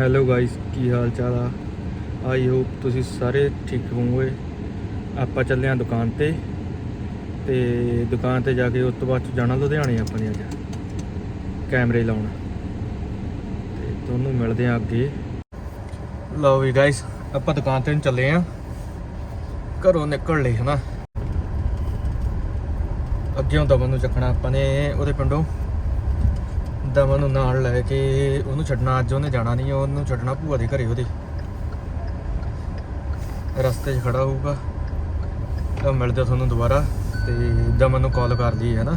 Hello guys ਕੀ ਹਾਲ ਚਾਲ ਆ? I hope ਤੁਸੀਂ ਸਾਰੇ ਠੀਕ ਹੋਵੋਗੇ। ਆਪਾਂ ਚੱਲੇ ਆਂ ਦੁਕਾਨ ਤੇ ਤੇ ਦੁਕਾਨ ਤੇ ਜਾ ਕੇ ਉਸ ਤੋਂ ਬਾਅਦ ਜਾਣਾ ਲੁਧਿਆਣੇ ਆਪਾਂ ਨੇ ਅੱਜ। ਕੈਮਰੇ ਲਾਉਣ। ਤੇ ਤੁਹਾਨੂੰ ਮਿਲਦੇ ਆਂ ਅੱਗੇ। ਲਓ ਵੀ ਗਾਇਸ ਆਪਾਂ ਦੁਕਾਨ ਤੇ ਨੂੰ ਚੱਲੇ ਆਂ। ਘਰੋਂ ਨਿਕਲ ਲਏ ਹਨਾ। ਅੱਗੇ ਦਮਨ ਨੂੰ ਚੱਕਣਾ ਆਪਾਂ ਨੇ ਉਹਦੇ ਪਿੰਡੋਂ। ਦਮਨ ਨੂੰ ਨਾਲ ਲੈ ਕੇ ਉਹਨੂੰ ਛੱਡਣਾ, ਅੱਜ ਉਹਨੇ ਜਾਣਾ ਨਹੀਂ, ਉਹਨੂੰ ਛੱਡਣਾ ਭੂਆ ਦੇ ਘਰੇ ਉਹਦੇ। ਰਸਤੇ 'ਚ ਖੜਾ ਹੋਊਗਾ, ਤਾਂ ਮਿਲਦੇ ਤੁਹਾਨੂੰ ਦੁਬਾਰਾ, ਤੇ ਦਮਨ ਨੂੰ ਕਾਲ ਕਰ ਲਈ ਹੈ ਨਾ?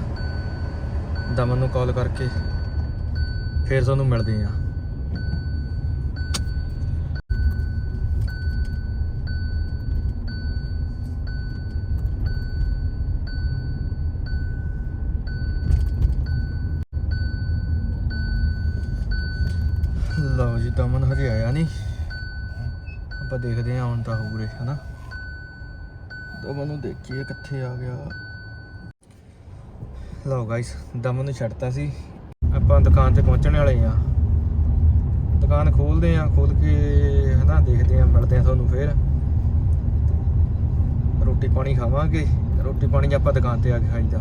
ਦਮਨ ਨੂੰ ਕਾਲ ਕਰਕੇ ਫਿਰ ਤੁਹਾਨੂੰ ਮਿਲਦੇ ਆ। ਨਹੀਂ। ਆਪਾਂ ਦੇਖਦੇ ਹਾਂ ਹੁਣ ਤਾਂ ਹੋਊਰੇ, ਹਨਾ? ਦਮਨ ਨੂੰ ਦੇਖੀਏ ਕਿੱਥੇ ਆ ਗਿਆ। ਲਓ ਗਾਇਸ ਦਮਨ ਨੂੰ ਛੱਡਤਾ ਸੀ। ਆਪਾਂ ਦੁਕਾਨ ਤੇ ਪਹੁੰਚਣ ਵਾਲੇ ਆ ਦੁਕਾਨ ਖੋਲਦੇ ਆ ਖੋਲ ਕੇ, ਹਨਾ, ਦੇਖਦੇ ਆ ਮਿਲਦੇ ਆ ਤੁਹਾਨੂੰ ਫੇਰ। ਰੋਟੀ ਪਾਣੀ ਖਾਵਾਂਗੇ। ਰੋਟੀ ਪਾਣੀ ਆਪਾਂ ਦੁਕਾਨ ਤੇ ਆ ਕੇ ਖਾਈਦਾ।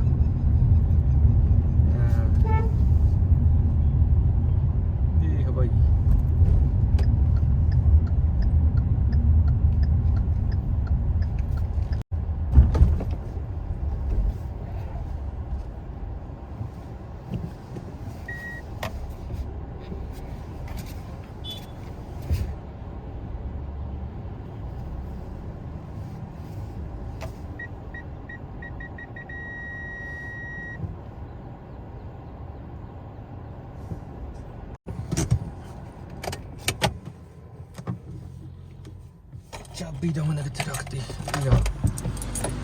ਚਾਬੀ ਦਾ ਮਨ ਕਿੱਥੇ ਰੱਖਤੀ। ਯਾ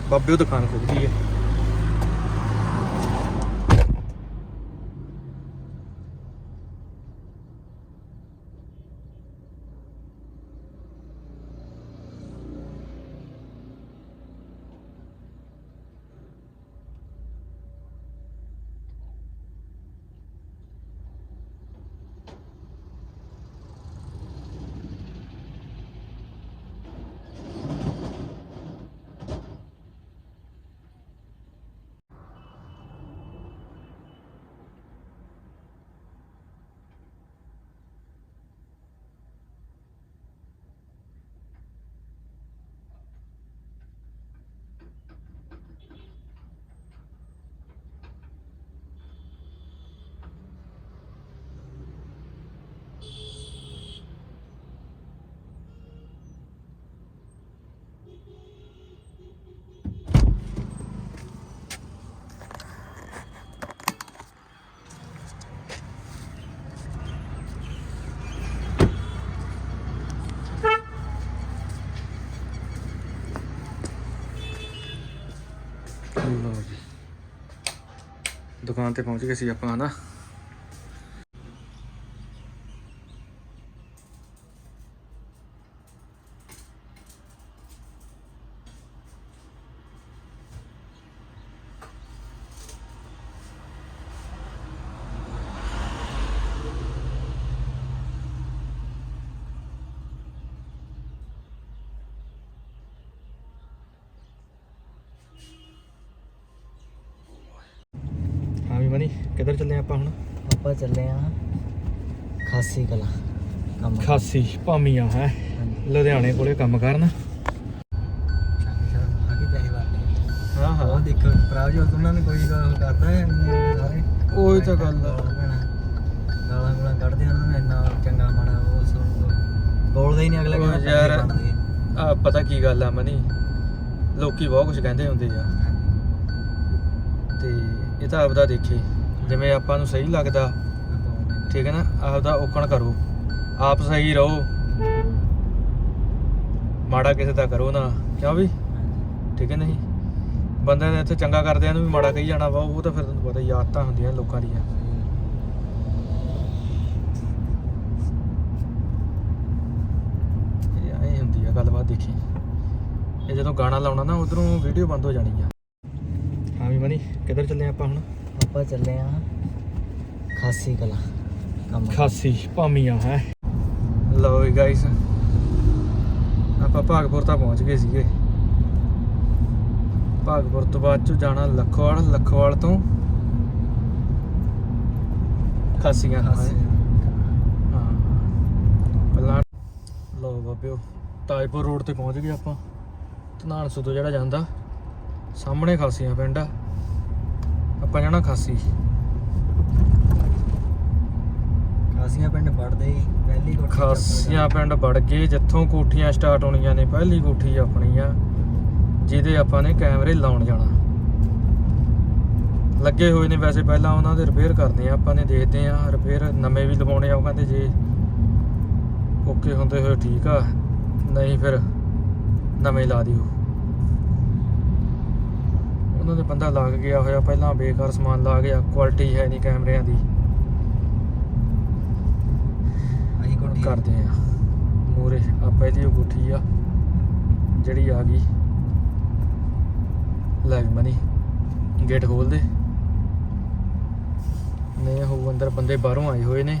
ਬਾਬੇ ਉਹ ਦੁਕਾਨ ਖੋਲਦੀ ਹੈ। ਲਓ ਜੀ। ਦੁਕਾਨ ਤੇ ਪਹੁੰਚ ਗਏ ਸੀ ਆਪਾਂ ਹਨਾ। ਮਨੀ ਕਿੱਧਰ ਚੱਲੇ ਆਪਾਂ ਹੁਣ? ਆਪਾਂ ਚੱਲੇ ਆ ਖਾਸੀ ਕਲਾ ਕੰਮ ਖਾਸੀ ਭਾਮੀਆਂ ਹੈ? ਲੁਧਿਆਣੇ ਕੋਲੇ ਕੰਮ ਕਰਨ। ਹਾਂ ਉਹ ਦੇਖੋ ਭਰਾ ਜੀ ਉਹਨਾਂ ਨੇ ਕੋਈ ਗੱਲ ਕਰਦਾ ਹੈ ਸਾਰੇ? ਉਹੀ ਤਾਂ ਗੱਲ ਆ। ਗਾਲਾਂ ਗਾਲਾਂ ਕੱਢਦੇ ਉਹਨਾਂ ਨੇ ਇੰਨਾ ਚੰਗਾ ਮਾੜਾ ਉਹ ਸੁਣ ਬੋਲਦਾ ਹੀ ਨਹੀਂ ਅਗਲਾ ਉਹ ਕਹਿੰਦਾ ਯਾਰ। ਪੈਸੇ ਬਣਦੇ। ਆ ਪਤਾ ਕੀ ਗੱਲ ਆ ਮਨੀ? ਲੋਕੀ ਬਹੁਤ ਕੁਝ ਕਹਿੰਦੇ ਹੁੰਦੇ ਆ। ਇਹ ਤਾਂ ਆਪਦਾ ਦੇਖੇ। ਜਿਵੇਂ ਆਪਾਂ ਨੂੰ ਸਹੀ ਲੱਗਦਾ। ਠੀਕ ਹੈ ਨਾ? ਆਪਦਾ ਔਕਣ ਕਰੋ। ਆਪ ਸਹੀ ਰਹੋ। ਮਾੜਾ ਕਿਸੇ ਦਾ ਕਰੋ ਨਾ। ਕਿਉਂ ਵੀ? ਠੀਕ ਹੈ ਨਹੀਂ? ਬੰਦੇ ਨੇ ਇੱਥੇ ਚੰਗਾ ਕਰਦਿਆਂ ਨੂੰ ਵੀ ਮਾੜਾ ਕਹੀ ਜਾਣਾ ਵਾ, ਉਹ ਤਾਂ ਫਿਰ ਤੁਹਾਨੂੰ ਪਤਾ ਹੀ ਆਦਤਾਂ ਹੁੰਦੀਆਂ ਲੋਕਾਂ ਦੀਆਂ। ਇਹ ਐਂ ਹੁੰਦੀ ਆ ਗੱਲਬਾਤ ਦੇਖੀ। ਇਹ ਜਦੋਂ ਗਾਣਾ ਲਾਉਣਾ ਨਾ, ਉਧਰੋਂ ਵੀਡੀਓ ਬੰਦ ਹੋ ਜਾਣੀ ਆ। ਮਨੀ ਕਿੱਧਰ ਚੱਲੇ ਆਪਾਂ ਹੁਣ? ਆਪਾਂ ਚੱਲੇ ਆ ਖਾਸੀ ਕਲਾ ਕੰਮ ਖਾਸੀ ਭਾਮੀਆਂ ਹੈ। ਲਓ ਜੀ ਗਾਇਸ ਆਪਾਂ ਭਾਗਪੁਰ ਤਾਂ ਪਹੁੰਚ ਗਏ ਸੀਗੇ। ਭਾਗਪੁਰ ਤੋਂ ਬਾਅਦ ਚ ਜਾਣਾ ਲੱਖੋਵਾਲ ਲੱਖੋਵਾਲ ਤੋਂ ਖਾਸੀਆਂ ਹਾਂ। ਪਹਿਲਾਂ ਲਓ ਬਾਬਿਓ ਤਾਜਪੁਰ ਰੋਡ ਤੇ ਪਹੁੰਚ ਗਏ ਆਪਾਂ। ਧਨਾਨਸੂ ਤੋਂ ਜਿਹੜਾ ਜਾਂਦਾ ਸਾਹਮਣੇ ਖਾਸੀਆਂ ਪਿੰਡ ਆ। ਆਪਾਂ ਜਾਣਾ ਖਾਸੀ। ਖਾਸੀਆਂ ਪਿੰਡ ਵੜਦੇ ਪਹਿਲੀ ਕੋਠੀ ਖਾਸੀਆਂ ਪਿੰਡ ਵੜ ਗਏ ਜਿੱਥੋਂ ਕੋਠੀਆਂ ਸਟਾਰਟ ਹੋਣੀਆਂ ਨੇ ਪਹਿਲੀ ਕੋਠੀ ਆਪਣੀ ਆ ਜਿਹਦੇ ਆਪਾਂ ਨੇ ਕੈਮਰੇ ਲਾਉਣ ਜਾਣਾ। ਲੱਗੇ ਹੋਏ ਨੇ ਵੈਸੇ ਪਹਿਲਾਂ ਉਹਨਾਂ ਦੇ ਰਿਪੇਅਰ ਕਰਦੇ ਆ ਆਪਾਂ ਨੇ ਦੇਖਦੇ ਆ ਰਿਪੇਅਰ ਨਵੇਂ ਵੀ ਲਵਾਉਣੇ ਆ ਉਹ ਕਹਿੰਦੇ ਜੇ ਓਕੇ ਹੁੰਦੇ ਹੋਏ ਠੀਕ ਆ ਨਹੀਂ ਫਿਰ ਨਵੇਂ ਲਾ ਦਿਓ। ਉਹਨਾਂ ਦੇ ਬੰਦਾ ਲੱਗ ਗਿਆ ਹੋਇਆ ਪਹਿਲਾਂ ਬੇਕਾਰ ਸਮਾਨ ਲਾ ਗਿਆ ਕੁਆਲਿਟੀ ਹੈ ਨਹੀਂ ਕੈਮਰਿਆਂ ਦੀ। ਅਸੀਂ ਕੋਠੀ ਕਰਦੇ ਆ ਮੂਰੇ ਆ ਪਹਿਲੀ ਉਹ ਕੋਠੀ ਆ ਜਿਹੜੀ ਆ ਗਈ। ਲੈ ਮਨੀ ਗੇਟ ਖੋਲ ਦੇ। ਨੇ ਉਹ ਅੰਦਰ ਬੰਦੇ ਬਾਹਰੋਂ ਆਏ ਹੋਏ ਨੇ।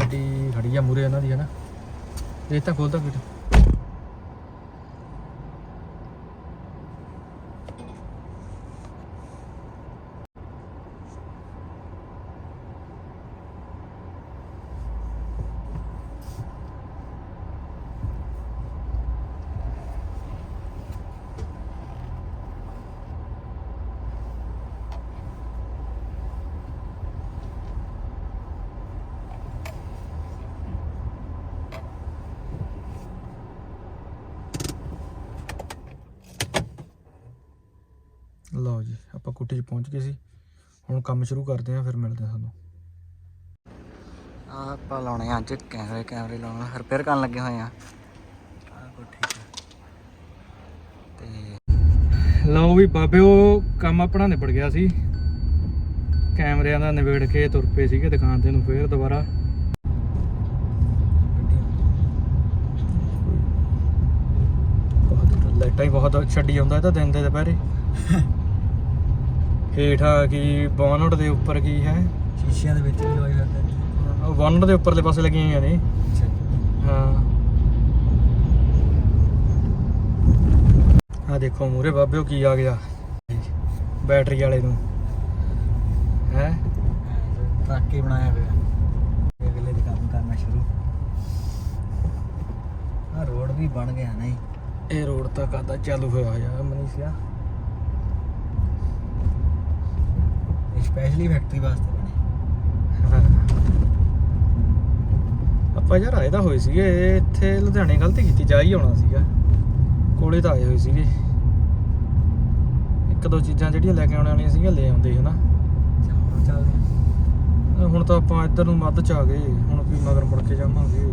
ਗੱਡੀ ਖੜੀ ਆ ਮੂਰੇ ਇਹਨਾਂ ਦੀ ਹੈ ਨਾ ਇਹ ਤਾਂ ਖੋਲਦਾ ਗੇਟ ਲਓ ਜੀ ਆਪਾਂ ਕੋਠੀ 'ਚ ਪਹੁੰਚ ਗਏ ਸੀ। ਹੁਣ ਕੰਮ ਸ਼ੁਰੂ ਕਰਦੇ ਆ ਫਿਰ ਮਿਲਦੇ ਆ ਤੁਹਾਨੂੰ। ਆ ਆਪਾਂ ਲਾਉਣੇ ਆ ਅੱਜ ਕੈਮਰੇ ਕੈਮਰੇ ਲਾਉਣਾ। ਰਿਪੇਅਰ ਕਰਨ ਲੱਗੇ ਹੋਏ ਆ। ਆ ਕੋਠੀ ਚ। ਤੇ ਲਓ ਵੀ ਬਾਬਿਓ ਕੰਮ ਆਪਣਾ ਨਿਬੜ ਗਿਆ ਸੀ। ਕੈਮਰਿਆਂ ਦਾ ਨਿਬੇੜ ਕੇ ਤੁਰ ਪਏ ਸੀਗੇ ਦੁਕਾਨ ਤੇ ਨੂੰ ਫੇਰ ਦੁਬਾਰਾ। ਬਹੁਤ ਲਾਈਟਾਂ ਹੀ ਬਹੁਤ ਛੱਡੀ ਜਾਂਦਾ ਇਹ ਤਾਂ ਦਿਨ ਦੇ ਦੁਪਹਿਰੇ। ਹੇਠਾਂ ਕੀ ਬੋਨਟ ਦੇ ਉੱਪਰ ਕੀ ਹੈ? ਸ਼ੀਸ਼ਿਆਂ ਦੇ ਵਿੱਚ ਵੀ ਲਵਾਈ ਫਿਰਦੇ ਉਹ ਬੋਨਟ ਦੇ ਉੱਪਰਲੇ ਪਾਸੇ ਲੱਗੀਆਂ ਹੋਈਆਂ ਨੇ। ਹਾਂ। ਆ ਦੇਖੋ ਮੂਰੇ ਬਾਬਿਓ ਕੀ ਆ ਗਿਆ? ਬੈਟਰੀ ਵਾਲੇ ਨੂੰ। ਹੈ? ਟਰੱਕ ਬਣਾਇਆ ਹੋਇਆ। ਅਗਲੇ ਦੇ ਕੰਮ ਕਰਨਾ ਸ਼ੁਰੂ। ਆ ਰੋਡ ਵੀ ਬਣ ਗਿਆ ਨਹੀਂ। ਇਹ ਰੋਡ ਤਾਂ ਕਾਦਾ ਚਾਲੂ ਹੋਇਆ ਹੋਇਆ ਮਨੀਸ਼ਾ? ਸਪੈਸ਼ਲੀ ਫੈਕਟਰੀ ਵਾਸਤੇ ਬਣੇ। ਆਪਾਂ ਯਾਰ ਆਏ ਤਾਂ ਹੋਏ ਸੀਗੇ ਇੱਥੇ ਲੁਧਿਆਣੇ ਗਲਤੀ ਕੀਤੀ ਜਾ ਹੀ ਆਉਣਾ ਸੀਗਾ। ਕੋਲੇ ਤਾਂ ਆਏ ਹੋਏ ਸੀਗੇ। ਇੱਕ ਦੋ ਚੀਜ਼ਾਂ ਜਿਹੜੀਆਂ ਲੈ ਕੇ ਆਉਣ ਵਾਲੀਆਂ ਸੀਗੀਆਂ ਲੈ ਆਉਂਦੇ ਹਨਾ। ਚੱਲਦੇ ਹੁਣ ਤਾਂ ਆਪਾਂ ਇੱਧਰ ਨੂੰ ਮੱਧ ਚ ਆ ਗਏ ਹੁਣ ਵੀ ਮਗਰ ਮੁੜ ਕੇ ਜਾਵਾਂਗੇ।